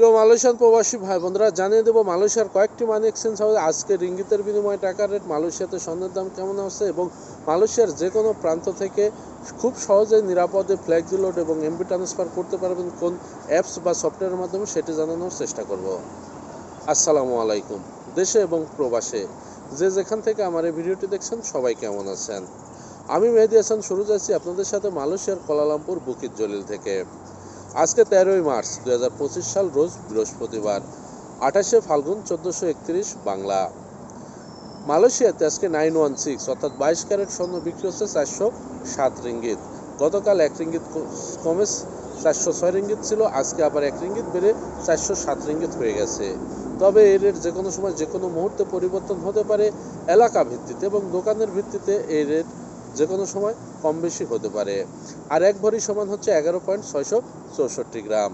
প্রিয় মালয়েশিয়ান প্রবাসী ভাই বোনরা জানিয়ে দেবো মালয়েশিয়ার কয়েকটি মানি এক্সচেঞ্জ হাউসে আজকে রিঙ্গিতের বিনিময়ে টাকার রেট মালয়েশিয়াতে স্বর্ণের দাম কেমন আছে এবং মালয়েশিয়ার যে কোনো প্রান্ত থেকে খুব সহজে নিরাপদে ফ্ল্যাগ লোড এবং এমবি ট্রান্সফার করতে পারবেন কোন অ্যাপস বা সফটওয়্যারের মাধ্যমে সেটি জানানোর চেষ্টা করব। আসসালামু আলাইকুম, দেশে এবং প্রবাসে। যে যেখান থেকে আমার এই ভিডিওটি দেখছেন, সবাই কেমন আছেন? আমি মেহেদি হাসান, শুরু যাচ্ছি আপনাদের সাথে মালয়েশিয়ার কোলালামপুর বুকিত জলিল থেকে। আজকে তেরোই মার্চ দু হাজার পঁচিশ সাল রোজ বৃহস্পতিবার, আঠাশে ফাল্গুন চোদ্দোশো একত্রিশ বাংলা। মালয়েশিয়াতে আজকে নাইন ওয়ান সিক্স অর্থাৎ বাইশ ক্যারেট স্বর্ণ বিক্রি হচ্ছে চারশো সাত রিঙ্গিত। গতকাল এক রিঙ্গিত কমে চারশো ছয় রিঙ্গিত ছিল, আজকে আবার এক রিঙ্গিত বেড়ে চারশো সাত রিঙ্গিত হয়ে গেছে। তবে এই রেট যে কোনো সময় যে কোনো মুহূর্তে পরিবর্তন হতে পারে এলাকা ভিত্তিতে এবং দোকানের ভিত্তিতে এই রেট যে কোনো সময় কম বেশি হতে পারে। আর এক ভরি সমান হচ্ছে এগারো পয়েন্ট ছয়শো চৌষট্টি গ্রাম।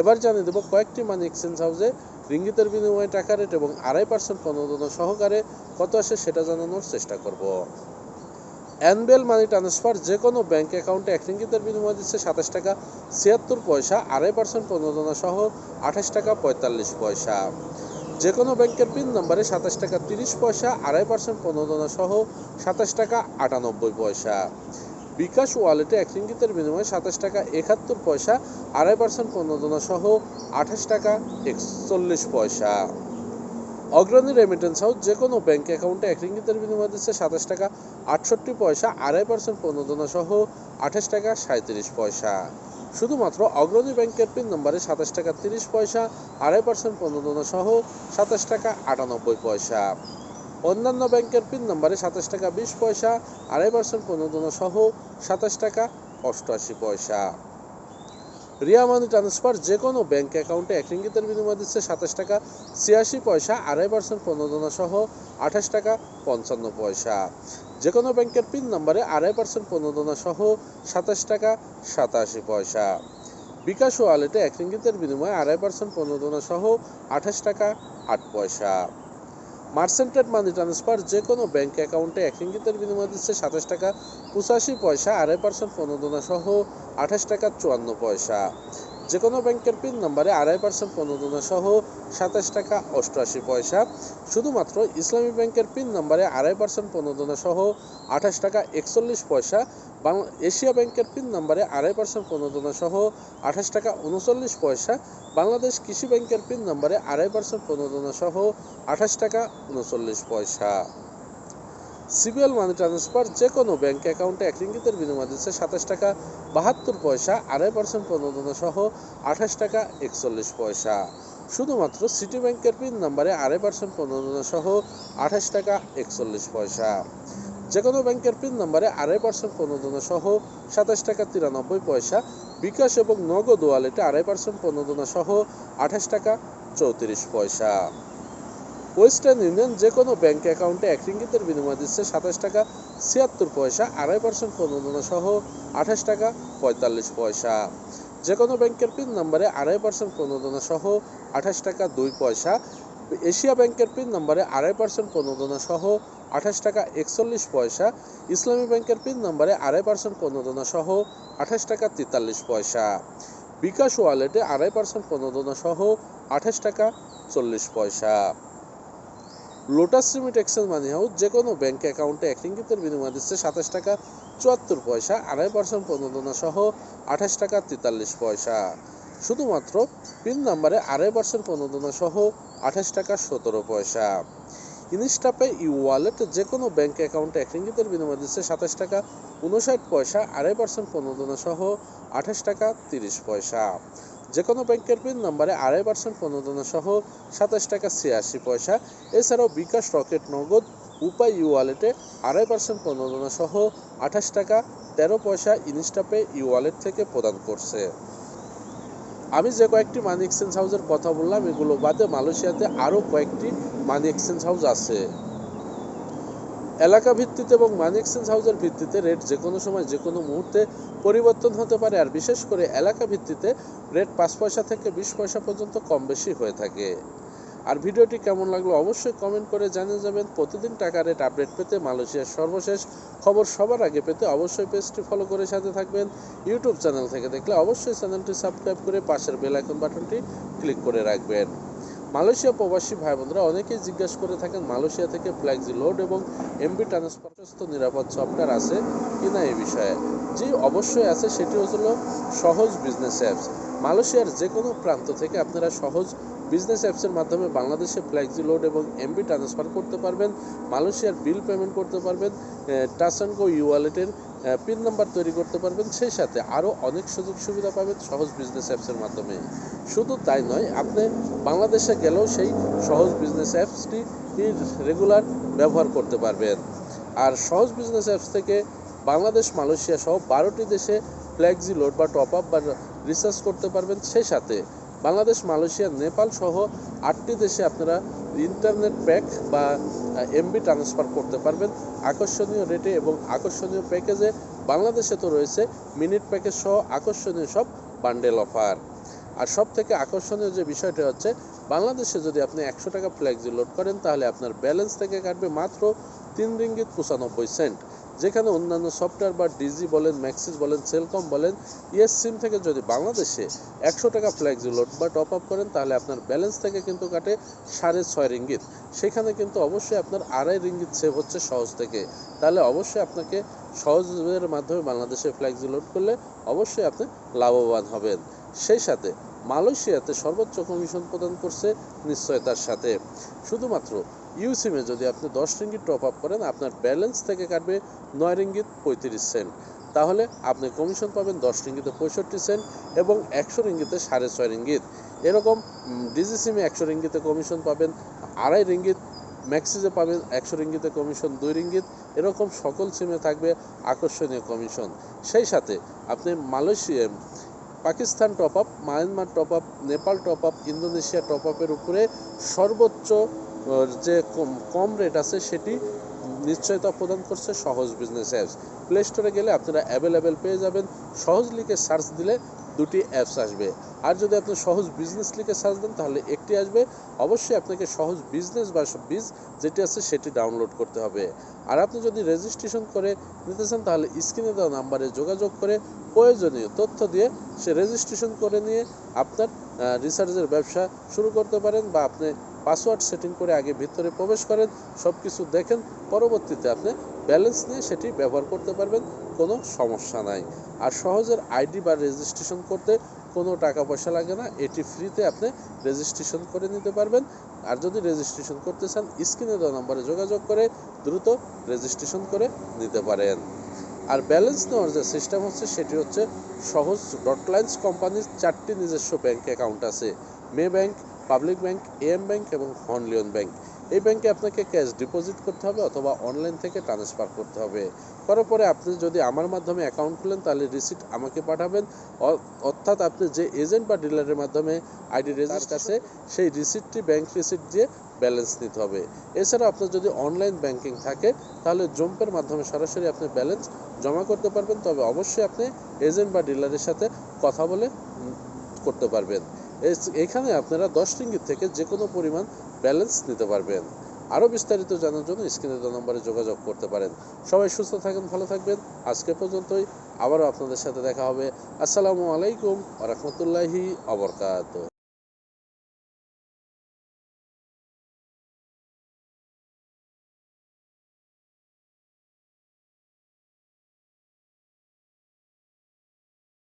এবার জানিয়ে দেবো কয়েকটি মানি এক্সচেঞ্জ হাউসে রিঙ্গিতের বিনিময়ে টাকা রেট এবং আড়াই পার্সেন্ট প্রণোদনা সহকারে কত আসে সেটা জানানোর চেষ্টা করব। অ্যানবেল মানি ট্রান্সফার যে কোনো ব্যাঙ্ক অ্যাকাউন্টে এক রিঙ্গিতের বিনিময় দিচ্ছে সাতাশ টাকা ছিয়াত্তর পয়সা, আড়াই পার্সেন্ট প্রণোদনা সহ আঠাশ টাকা পঁয়তাল্লিশ পয়সা। যে কোনো ব্যাংকের পিন নম্বরে সাতাশ টাকা তিরিশ পয়সা, আড়াই পার্সেন্ট প্রণোদনা সহ সাতাশ টাকা আটানব্বই পয়সা। বিকাশ ওয়ালেটে এক ইঙ্গিতের বিনিময়ে সাতাশ টাকা একাত্তর পয়সা, আড়াই পার্সেন্ট প্রণোদনা সহ আঠাশ টাকা একচল্লিশ পয়সা। অগ্রণী রেমিটেন্স হাউস যে কোনো ব্যাংক অ্যাকাউন্টে এক রিঙ্গিতের বিনিময় দিচ্ছে সাতাশ টাকা আটষট্টি পয়সা, আড়াই পার্সেন্ট প্রণোদনা সহ আঠাশ টাকা সাঁত্রিশ পয়সা। শুধুমাত্র অগ্রণী ব্যাংকের পিন নম্বরে সাতাশ টাকা তিরিশ পয়সা, আড়াই পার্সেন্ট প্রণোদনা সহ সাতাশ টাকা আটানব্বই পয়সা। অন্যান্য ব্যাংকের পিন নম্বরে সাতাশ টাকা বিশ পয়সা, আড়াই পার্সেন্ট প্রণোদনা সহ সাতাশ টাকা অষ্টআশি পয়সা। রিয়া মানি ট্রান্সফার যে কোনো ব্যাঙ্ক অ্যাকাউন্টে এক রিঙ্গিতের বিনিময় দিচ্ছে সাতাশ টাকা ছিয়াশি পয়সা, আড়াই পার্সেন্ট প্রণোদনা সহ আঠাশ টাকা পঞ্চান্ন পয়সা। যে কোনো ব্যাংকের পিন নম্বরে আড়াই পার্সেন্ট প্রণোদনা সহ সাতাশ টাকা সাতাশি পয়সা। বিকাশ ওয়ালেটে এক রিঙ্গিতের বিনিময়ে আড়াই পার্সেন্ট প্রণোদনা সহ আঠাশ টাকা আট পয়সা। মার্সেন্টেড মানি ট্রান্সফার যে কোনো ব্যাঙ্ক অ্যাকাউন্টে এক রিঙ্গিতের বিনিময় দিচ্ছে সাতাশ টাকা পঁচাশি পয়সা, আড়াই পার্সেন্ট প্রণোদনা সহ আঠাশ টাকা চুয়ান্ন পয়সা। যে কোনো ব্যাংকের পিন নম্বরে আড়াই পার্সেন্ট প্রণোদনা সহ সাতাশ টাকা অষ্টআশি পয়সা। শুধুমাত্র ইসলামী ব্যাংকের পিন নম্বরে আড়াই পার্সেন্ট প্রণোদনা সহ আঠাশ টাকা একচল্লিশ পয়সা। এশিয়া ব্যাংকের পিন নম্বরে আড়াই পার্সেন্ট প্রণোদনা সহ আঠাশ টাকা উনচল্লিশ পয়সা। বাংলাদেশ কৃষি ব্যাংকের পিন নম্বরে আড়াই পার্সেন্ট প্রণোদনা সহ আঠাশ টাকা উনচল্লিশ পয়সা। সিবিএল মানি ট্রান্সফার যে কোনো ব্যাংক অ্যাকাউন্টে এক রিঙ্গিতের বিনিময় দিচ্ছে সাতাশ টাকা, বাহাত্তর পয়সা, আড়াই পার্সেন্ট প্রণোদনা সহ আঠাশ টাকা একচল্লিশ পয়সা। শুধুমাত্র সিটি ব্যাংকের পিন নাম্বারে আড়াই পার্সেন্ট প্রণোদনা সহ আঠাশ টাকা একচল্লিশ পয়সা। যে কোনো ব্যাংকের পিন নাম্বারে আড়াই পার্সেন্ট প্রণোদনা সহ সাতাশ টাকা তিরানব্বই পয়সা, বিকাশ এবং নগদ ওয়ালেটে আড়াই পার্সেন্ট প্রণোদনা সহ আঠাশ টাকা চৌত্রিশ পয়সা। ওয়েস্টার্ন ইউনিয়ন যে কোনো ব্যাংক অ্যাকাউন্টে এক রিঙ্গিতের বিনিময় দিচ্ছে সাতাশ টাকা, ছিয়াত্তর পয়সা, আড়াই পার্সেন্ট প্রণোদনা সহ আঠাশ টাকা, পঁয়তাল্লিশ পয়সা। যে কোনো ব্যাংকের পিন নম্বরে আড়াই পার্সেন্ট প্রণোদনা সহ আঠাশ টাকা, দুই পয়সা। এশিয়া ব্যাংকের পিন নম্বরে আড়াই পার্সেন্ট প্রণোদনা সহ আঠাশ টাকা, একচল্লিশ পয়সা। ইসলামী ব্যাংকের পিন নম্বরে আড়াই পার্সেন্ট প্রণোদনা সহ আঠাশ টাকা, তেতাল্লিশ পয়সা। বিকাশ ওয়ালেটে আড়াই পার্সেন্ট প্রণোদনা সহ আঠাশ টাকা, চল্লিশ পয়সা। Lotus remit exchange money house যে কোনো ব্যাঙ্ক অ্যাকাউন্টে এক রিঙ্গিতের বিনিময় দিচ্ছে সাতাশ টাকা চুয়াত্তর পয়সা, আড়াই পার্সেন্ট প্রণোদনা সহ আঠাশ টাকা তেতাল্লিশ পয়সা। শুধুমাত্র পিন নাম্বারে আড়াই পার্সেন্ট প্রণোদনা সহ আঠাশ টাকা সতেরো পয়সা। ইনস্টাপে ই ওয়ালেট যে কোনো ব্যাংক অ্যাকাউন্টে এক রিঙ্গিতের বিনিময় দিচ্ছে সাতাশ টাকা উনষাট পয়সা, আড়াই পার্সেন্ট প্রণোদনা সহ আঠাশ টাকা তিরিশ পয়সা। যে কোনো ব্যাংকের পিন নম্বরে আড়াই পার্সেন্ট প্রণোদনা সহ সাতাশ টাকা ছিয়াশি পয়সা। এছাড়াও বিকাশ রকেট নগদ উপায় ই ওয়ালেটে আড়াই পার্সেন্ট প্রণোদনা সহ আঠাশ টাকা তেরো পয়সা ইনস্টাপে ই ওয়ালেট থেকে প্রদান করছে। আমি যে কয়েকটি মানি এক্সচেঞ্জ হাউসের কথা বললাম, এগুলো বাদে মালয়েশিয়াতে আরও কয়েকটি মানি এক্সচেঞ্জ হাউস আছে। এলাকা ভিত্তিতে এবং মানি এক্সচেঞ্জ হাউসের ভিত্তিতে রেট যে কোনো সময় যে কোনো মুহূর্তে পরিবর্তন হতে পারে। আর বিশেষ করে এলাকা ভিত্তিতে রেট পাঁচ পয়সা থেকে বিশ পয়সা পর্যন্ত কম বেশি হয়ে থাকে। আর ভিডিওটি কেমন লাগল অবশ্যই কমেন্ট করে জানিয়ে যাবেন। প্রতিদিন টাকা রেট আপডেট পেতে মালয়েশিয়ার সর্বশেষ খবর সবার আগে পেতে অবশ্যই পেজটি ফলো করে সাথে থাকবেন। ইউটিউব চ্যানেল থেকে দেখলে অবশ্যই চ্যানেলটি সাবস্ক্রাইব করে পাশের বেল আইকন বাটনটি ক্লিক করে রাখবেন। মালয়েশিয়া প্রবাসী ভাই বোনরা অনেকেই জিজ্ঞাসা করে থাকেন, মালয়েশিয়া থেকে ফ্ল্যাক্সি লোড এবং এমবি ট্রান্সফার নিরাপদ সফটওয়্যার আছে কিনা এই বিষয়ে। জি অবশ্যই আছে সেটি হলো সহজ বিজনেস অ্যাপস মালয়েশিয়ার যে কোনো প্রান্ত থেকে আপনারা সহজ বিজনেস অ্যাপসের মাধ্যমে বাংলাদেশে ফ্ল্যাক্সি লোড এবং এমবি ট্রান্সফার করতে পারবেন, মালয়েশিয়ার বিল পেমেন্ট করতে পারবেন টাচ অ্যান্ড গো ই ওয়ালেটের পিন নাম্বার তৈরি করতে পারবেন। সেই সাথে আরও অনেক সুযোগ সুবিধা পাবেন সহজ বিজনেস অ্যাপসের মাধ্যমে। শুধু তাই নয়, আপনি বাংলাদেশে গেলেও সেই সহজ বিজনেস অ্যাপসটি রেগুলার ব্যবহার করতে পারবেন। আর সহজ বিজনেস অ্যাপস থেকে বাংলাদেশ, মালয়েশিয়া সহ বারোটি দেশে ফ্ল্যাগজি লোড বা টপ আপ বা রিসার্চ করতে পারবেন। সেই সাথে বাংলাদেশ, মালয়েশিয়া, নেপাল সহ আটটি দেশে আপনারা ইন্টারনেট প্যাক বা এমবি ট্রান্সফার করতে পারবেন। আকর্ষণীয় রেটে এবং আকর্ষণীয় প্যাকেজে বাংলাদেশে তো রয়েছে মিনিট প্যাকেজ সহ আকর্ষণীয় সব বান্ডেল অফার আর সব থেকে আকর্ষণীয় যে বিষয়টা হচ্ছে, বাংলাদেশে যদি আপনি একশো টাকা ফ্ল্যাক্সি লোড করেন, তাহলে আপনার ব্যালেন্স থেকে কাটবে মাত্র তিন রিঙ্গিত পঁচানব্বই সেন্ট যেখানে অন্যান্য সফটওয়্যার বা ডিজি বলেন ম্যাক্সিস বলেন সেলকম বলেন ইয়েস সিম থেকে যদি বাংলাদেশে একশো টাকা ফ্ল্যাক্সি লোড বা টপ আপ করেন, তাহলে আপনার ব্যালেন্স থেকে কিন্তু কাটে সাড়ে ছয় রিঙ্গিত। সেখানে কিন্তু অবশ্যই আপনার আড়াই রিঙ্গিত সেভ হচ্ছে সহজ থেকে। তাহলে অবশ্যই আপনাকে সহজের মাধ্যমে বাংলাদেশে ফ্ল্যাক্সি লোড করলে অবশ্যই আপনি লাভবান হবেন। সেই সাথে মালয়েশিয়াতে সর্বোচ্চ কমিশন প্রদান করছে নিশ্চয়তার সাথে। শুধুমাত্র ইউসিমে যদি আপনি দশ রিঙ্গিত টপ আপ করেন, আপনার ব্যালেন্স থেকে কাটবে নয় রিঙ্গিত পঁয়ত্রিশ সেন্ট তাহলে আপনি কমিশন পাবেন দশ রিঙ্গিতে পঁয়ষট্টি সেন্ট এবং একশো রিঙ্গিতে সাড়ে ছয় রিঙ্গিত। এরকম ডিজি সিমে একশো রিঙ্গিতে কমিশন পাবেন, আড়াই রিঙ্গিত ম্যাক্সিজে পাবেন একশো রিঙ্গিতে কমিশন দুই রিঙ্গিত। এরকম সকল সিমে থাকবে আকর্ষণীয় কমিশন সেই সাথে আপনি Malaysia Pakistan top up Myanmar top up Nepal top up Indonesia top আপের উপরে সর্বোচ্চ যে কম কম রেট আছে সেটি নিশ্চয়তা প্রদান করছে সহজ বিজনেস অ্যাপস প্লে স্টোরে গেলে আপনারা অ্যাভেলেবেল পেয়ে যাবেন। সহজ লিখে সার্চ দিলে দুটি অ্যাপস আসবে। আর যদি আপনি সহজ বিজনেস লিখে সার্চ দেন, তাহলে একটি আসবে। অবশ্যই আপনাকে সহজ বিজনেস বা বিজ যেটি আছে সেটি ডাউনলোড করতে হবে। আর আপনি যদি রেজিস্ট্রেশন করে নিতে চান, তাহলে স্ক্রিনে দেওয়া নাম্বারে যোগাযোগ করে প্রয়োজনীয় তথ্য দিয়ে সে রেজিস্ট্রেশন করে নিয়ে আপনার রিসার্চের ব্যবসা শুরু করতে পারেন বা আপনি পাসওয়ার্ড সেটিং করে আগে ভিতরে প্রবেশ করেন সব কিছু দেখেন, পরবর্তীতে আপনি ব্যালেন্স নিয়ে সেটি ব্যবহার করতে পারবেন, কোনো সমস্যা নাই। আর সহজের আইডি বা রেজিস্ট্রেশন করতে কোনো টাকা পয়সা লাগে না, এটি ফ্রিতে আপনি রেজিস্ট্রেশন করে নিতে পারবেন। আর যদি রেজিস্ট্রেশন করতে চান, স্ক্রিনে দেওয়া নম্বরে যোগাযোগ করে দ্রুত রেজিস্ট্রেশন করে নিতে পারেন। আর ব্যালেন্স নেওয়ার যে সিস্টেম হচ্ছে, সেটি হচ্ছে সহজ ডটলাইন্স কোম্পানির চারটি নিজস্ব ব্যাংক অ্যাকাউন্ট আছে। Maybank public bank M bank এবং হনলিয়ন ব্যাংক এই ব্যাংকে আপনাকে ক্যাশ ডিপোজিট করতে হবে অথবা অনলাইন থেকে ট্রান্সফার করতে হবে। করার পরে আপনি যদি আমার মাধ্যমে অ্যাকাউন্ট খুলেন তাহলে রিসিট আমাকে পাঠাবেন। অর্থাৎ আপনি যে এজেন্ট বা ডিলারের মাধ্যমে আইডি রেজিস্টার আছে সেই রিসিটটি ব্যাংক রিসিট দিয়ে ব্যালেন্স নিতে হবে। এছাড়া আপনার যদি অনলাইন ব্যাংকিং থাকে তাহলে জম্পের মাধ্যমে সরাসরি আপনি ব্যালেন্স জমা করতে পারবেন। তবে অবশ্যই আপনি এজেন্ট বা ডিলারের সাথে কথা বলে করতে পারবেন। এখানে আপনারা দশ রিঙ্গিত থেকে যে কোনো পরিমাণ ব্যালেন্স নিতে পারবেন। আরও বিস্তারিত জানার জন্য স্ক্রিনে দেওয়া নম্বরে যোগাযোগ করতে পারেন। সবাই সুস্থ থাকেন, ভালো থাকবেন। আজকে পর্যন্তই। আবারও আপনাদের সাথে দেখা হবে। আসসালামু আলাইকুম রহমতুল্লাহি আবরকাত